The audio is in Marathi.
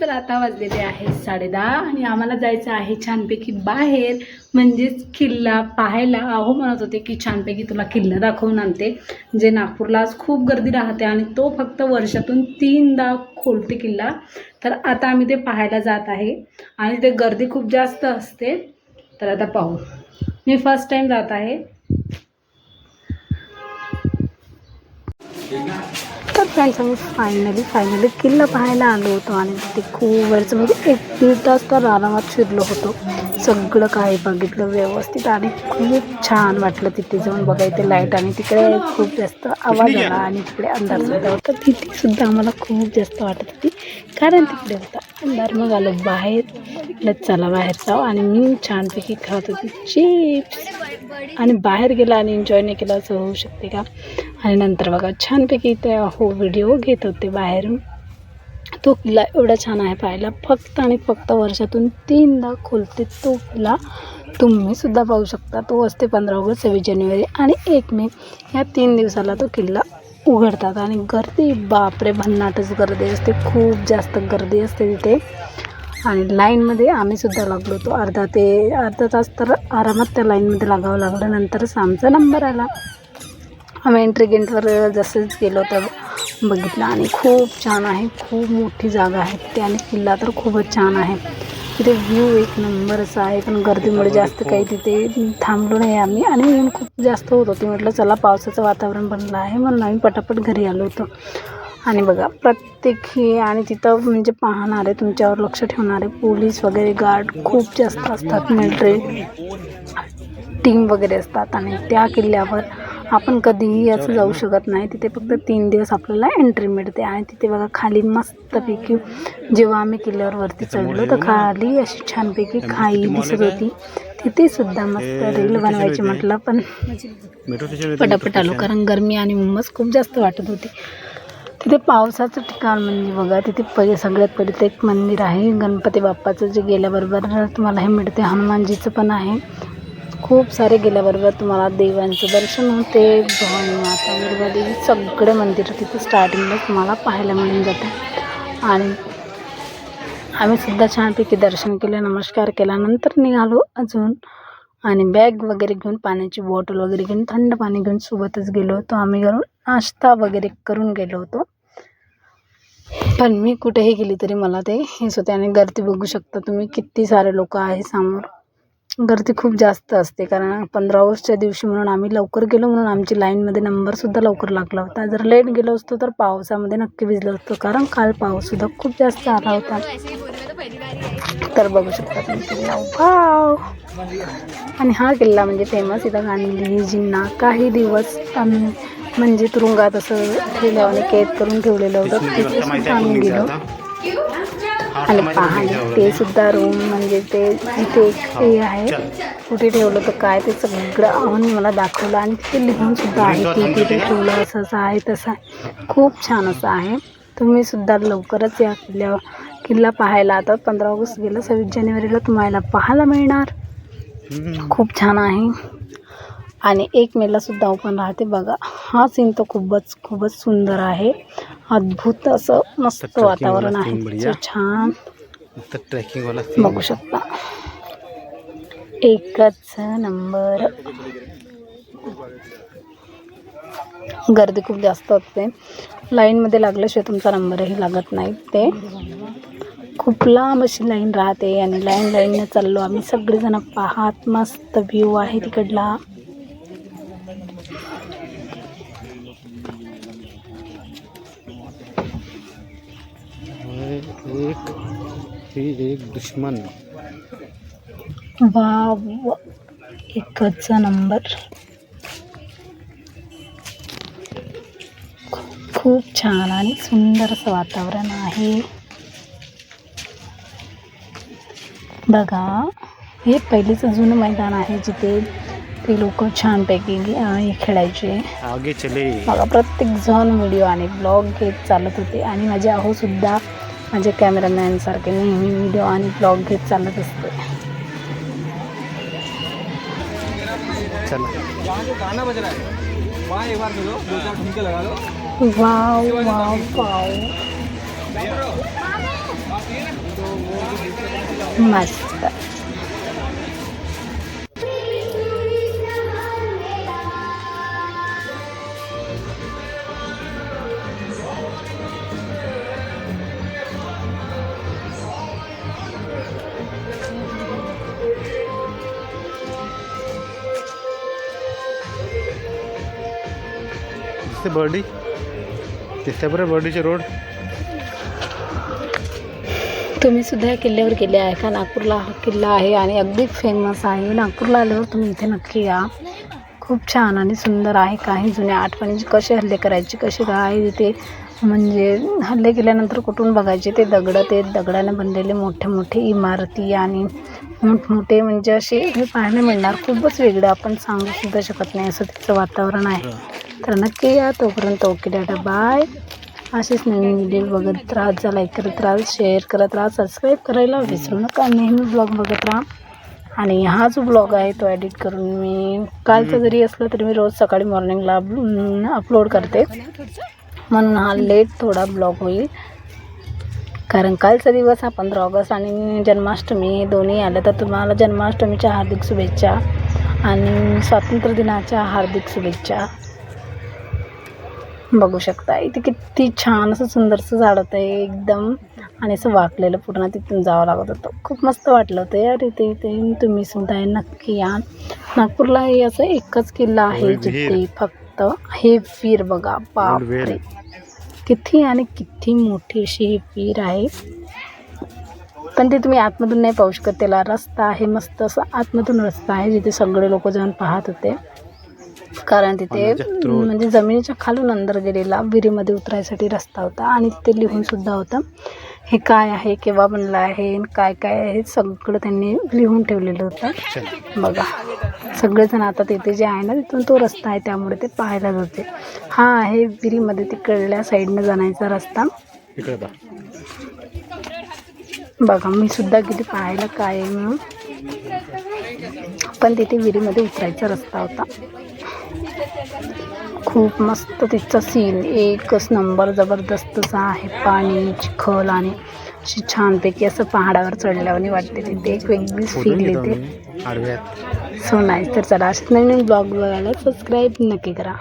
तर आता वाजलेले आहे साडेदहा आणि आम्हाला जायचं आहे छानपैकी बाहेर. म्हणजेच किल्ला पाहायला. अहो म्हणत होते की छानपैकी तुला किल्ला दाखवून आणते. जे नागपूरला आज खूप गर्दी राहते आणि तो फक्त वर्षातून तीनदा खोलते किल्ला. तर आता आम्ही ते पाहायला जात आहे. आणि ते गर्दी खूप जास्त असते. तर आता पाहू. मी फर्स्ट टाईम जात आहे. फ्रेंड्स आम्ही फायनली फायनली किल्ला पाहायला आलो होतो आणि तिथे खूप वेळचं म्हणजे एक दीड तास तर आरामात शिरलो होतो. सगळं काही बघितलं व्यवस्थित आणि खूप छान वाटलं तिथे जाऊन बघा इथे लाइट आणि तिकडे खूप जास्त आवाज आला आणि तिकडे अंधार झाला होता. तिथे सुद्धा आम्हाला खूप जास्त वाटत होती. कारण तिकडे होता. अंधार मग आलो बाहेर. चला बाहेर जाऊ आणि मी छानपैकी खात होती. चिप्स आणि बाहेर गेला आणि एन्जॉय नाही केला असं होऊ शकते का? आणि नंतर बघा छानपैकी ते हो व्हिडिओ घेत होते बाहेरून. तो किल्ला एवढा छान आहे पाहायला. फक्त आणि फक्त वर्षातून तीनदा खोलते तो किल्ला. तुम्हीसुद्धा पाहू शकता. तो असते पंधरा ऑगस्ट सव्वीस जानेवारी आणि एक मे. ह्या तीन दिवसाला तो किल्ला उघडतात. आणि गर्दी बापरे भन्नाटच गर्दी असते. खूप जास्त गर्दी असते तिथे. आणि लाईनमध्ये आम्हीसुद्धा लागलो होतो. अर्धा ते अर्धा तास तर आरामात त्या लाईनमध्ये लागावं लागलं. नंतरच आमचा नंबर आला. आम्ही एंट्री गेटवर जसंच गेलो तर बघितलं आणि खूप छान आहे. खूप मोठी जागा आहे. ते आणि किल्ला तर खूपच छान आहे. तिथे व्ह्यू एक नंबर असा आहे. पण गर्दीमुळे जास्त काही तिथे थांबलो नाही आम्ही. आणि ऊन खूप जास्त होत होती. म्हटलं चला पावसाचं वातावरण बनलं आहे. म्हणून आम्ही पटापट घरी आलो होतो. आणि बघा प्रत्येक हे आणि तिथं म्हणजे पाहणारे तुमच्यावर लक्ष ठेवणारे पोलीस वगैरे गार्ड खूप जास्त असतात. मिलिटरी टीम वगैरे असतात. आणि त्या किल्ल्यावर आपण कधीही असं जाऊ शकत नाही. तिथे फक्त तीन दिवस आपल्याला एंट्री मिळते आणि तिथे बघा खाली मस्तपैकी जेव्हा आम्ही किल्ल्यावर वरती चढलो तर खाली अशी छानपैकी खाई दिसत होती. तिथे सुद्धा मस्त रील बनवायची म्हटलं पण पटापट आलो. कारण गरमी आणि उमस खूप जास्त वाटत होती. तिथे पावसाचं ठिकाण म्हणजे बघा तिथे पहिले सगळ्यात पहिले ते एक मंदिर आहे. गणपती बाप्पाचं जे गेल्याबरोबर तुम्हाला हे मिळते. हनुमानजीचं पण आहे. खूप सारे गेल्याबरोबर तुम्हाला देवांचं दर्शन होते भवानी माता दुर्गादेवी सगळे मंदिर तिथे स्टार्टिंगला तुम्हाला पाहायला मिळून जाते. आणि आम्ही सुद्धा छानपैकी दर्शन केलं नमस्कार केला नंतर निघालो अजून. आणि बॅग वगैरे घेऊन पाण्याची बॉटल वगैरे घेऊन थंड पाणी घेऊन सोबतच गेलो होतो. आम्ही घरून नाश्ता वगैरे करून गेलो होतो. पण मी कुठेही गेली तरी मला ते हेच होते. आणि गर्दी बघू शकता तुम्ही किती सारे लोक आहे समोर. गर्दी खूप जास्त असते. कारण पंधरा ऑगस्टच्या दिवशी म्हणून आम्ही लवकर गेलो म्हणून आमची लाईनमध्ये नंबरसुद्धा लवकर लागला होता. जर लेट गेलो असतो तर पावसामध्ये नक्की भिजलो असतो. कारण काल पाऊससुद्धा खूप जास्त आला होता. तर बघू शकता तुम्ही किल्ला वाव आणि हा किल्ला म्हणजे फेमस इथं गांधीजींना काही दिवस आम्ही म्हणजे तुरुंगात असं ठेवलं आणि कैद करून ठेवलेलं होतं. तिथे आम्ही गेलो. आणि पहा ते सुद्धा रूम म्हणजे ते एक हे आहे. कुठे ठेवलं तर काय ते सगळं आवून मला दाखवलं आणि तिथे लिहून सुद्धा आहे. की तिथे ठेवलं असं असं आहे तसं आहे. खूप छान असं आहे. तुम्ही सुद्धा लवकरच या किल्ल्यावर किल्ला पाहायला. आता पंधरा ऑगस्ट गेलं सव्वीस जानेवारीला तुम्हाला पाहायला मिळणार. खूप छान आहे. आणि एक मेला सुद्धा ओपन राहते बघा. हा सीन तर खूपच खूपच सुंदर आहे. अद्भुत असं मस्त वातावरण आहे. छान. ट्रॅकिंग बघू शकता. एकच नंबर. गर्दी खूप जास्त असते. लाईनमध्ये लागल्याशिवाय तुमचा नंबरही लागत नाही ते. खूप लांब अशी लाईन राहते? आणि लाईन लाईनने चाललो आम्ही. सगळेजण पाहात. मस्त व्ह्यू आहे तिकडला. एक ही एक दुश्मन. वाव एकच नंबर. खूप छान आणि सुंदर असं वातावरण आहे. बघा हे पहिलेचं जुनं मैदान आहे जिथे ते लोक छानपैकी हे खेळायचे. आगे चले. बघा प्रत्येक जण व्हिडिओ आणि ब्लॉग घेत चालत होते आणि माझे आहोसुद्धा माझे कॅमेरामॅनसारखे नेहमी व्हिडिओ आणि ब्लॉग घेत चालत असते. वाव वाव जो गाना दिसते बर्डी. दिसते बरं बर्डीचे रोड. तुम्ही सुद्धा या किल्ल्यावर गेले आहे का? नागपूरला हा किल्ला आहे आणि अगदी फेमस आहे. नागपूरला आल्यावर तुम्ही इथे नक्की या. खूप छान आणि सुंदर आहे. काही जुन्या आठवणीचे कसे हल्ले करायचे कसे काय तिथे म्हणजे हल्ले केल्यानंतर कुठून बघायचे? ते दगडं ते दगडाने बनलेले मोठे मोठे इमारती आणि मोठमोठे म्हणजे असे हे पाहायला मिळणार. खूपच वेगळं आपण सांगू सुद्धा शकत नाही असं तिचं वातावरण आहे. तर नक्की या तोपर्यंत ओके डाटा बाय. असेच नवीन व्हिडिओ बघत राहत जा लाईक करत राहा शेअर करत राहा. सबस्क्राईब करायला विसरू नका. नेहमी ब्लॉग बघत राहा. आणि हा जो ब्लॉग आहे तो एडिट करून मी कालचा जरी असला तरी मी रोज सकाळी मॉर्निंगला अपलोड करते. म्हणून हा लेट थोडा ब्लॉग होईल. कारण कालचा दिवस हा पंधरा ऑगस्ट आणि जन्माष्टमी हे दोन्ही आलं तर तुम्हाला जन्माष्टमीच्या हार्दिक शुभेच्छा आणि स्वातंत्र्य दिनाच्या हार्दिक शुभेच्छा. बघू शकता. इथे किती छान असं सुंदरसं झाड होतं. आहे एकदम. आणि असं वाकलेलं पूर्ण तिथून जावं लागत होतं. खूप मस्त वाटलं होतं यार इथे इथे. तुम्ही सुद्धा नक्की या. नागपूरला हे असं एकच किल्ला आहे. जिथे फक्त हे वीर बघा. बापरे. किती आणि किती मोठी अशी ही वीर आहे. पण ते तुम्ही आतमधून नाही पाहू शकत. त्याला रस्ता आहे. मस्त असं आतमधून रस्ता आहे जिथे सगळे लोक जाऊन पाहत होते. कारण तिथे. म्हणजे जमिनीच्या खालून अंदर गेलेला विहिरीमध्ये उतरायसाठी रस्ता होता आणि तिथे लिहून सुद्धा होतं हे काय आहे केव्हा बनलं आहे काय काय आहे सगळं त्यांनी लिहून ठेवलेलं होतं. बघा सगळेजण आता तिथे जे आहे ना तिथून तो रस्ता आहे त्यामुळे ते पाहायला जाते. हा आहे विहिरीमध्ये तिकडल्या साईडनं जाण्याचा रस्ता. बघा मी सुद्धा किती पाहायला काय आहे म्हणून. पण तिथे विहिरीमध्ये उतरायचा रस्ता होता. खूप मस्त तिथचा सीन एकच नंबर जबरदस्तचा आहे. पाणी चिखल आणि अशी छानपैकी असं पहाडावर चढल्यावानी वाटते तिथे. एक वेगळीच फील येते. सो नाही तर चला असेच नवीन ब्लॉग बघायला सबस्क्राईब नक्की करा.